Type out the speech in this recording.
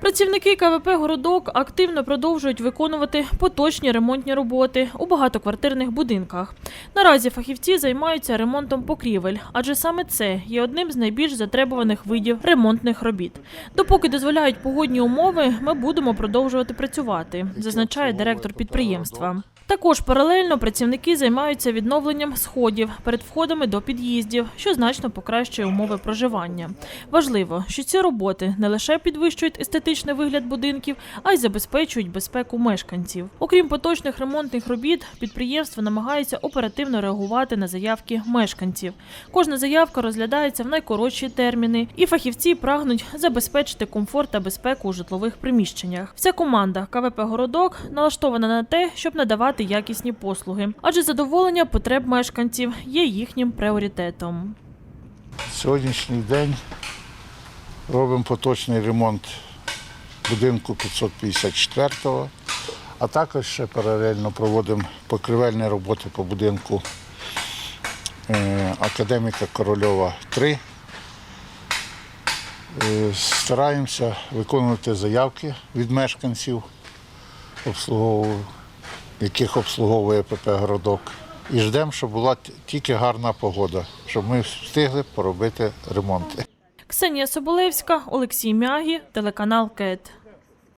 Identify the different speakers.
Speaker 1: Працівники КВП Городок активно продовжують виконувати поточні ремонтні роботи у багатоквартирних будинках. Наразі фахівці займаються ремонтом покрівель, адже саме це є одним з найбільш затребуваних видів ремонтних робіт. Допоки дозволяють погодні умови, ми будемо продовжувати працювати, зазначає директор підприємства. Також паралельно працівники займаються відновленням сходів перед входами до під'їздів, що значно покращує умови проживання. Важливо, що ці роботи не лише підвищують естетичний вигляд будинків, а й забезпечують безпеку мешканців. Окрім поточних ремонтних робіт, підприємство намагається оперативно реагувати на заявки мешканців. Кожна заявка розглядається в найкоротші терміни, і фахівці прагнуть забезпечити комфорт та безпеку у житлових приміщеннях. Вся команда КВП Городок налаштована на те, щоб надавати якісні послуги, адже задоволення потреб мешканців є їхнім пріоритетом.
Speaker 2: Сьогоднішній день робимо поточний ремонт будинку 554-го, а також ще паралельно проводимо покривельні роботи по будинку е, академіка Корольова 3. Е, Стараємося виконувати заявки від мешканців, обслуговую- яких обслуговує ПП Городок. І ждемо, щоб була тільки гарна погода, щоб ми встигли поробити ремонти.
Speaker 1: Ксенія Соболевська, Олексій Мягі, телеканал КЕТ.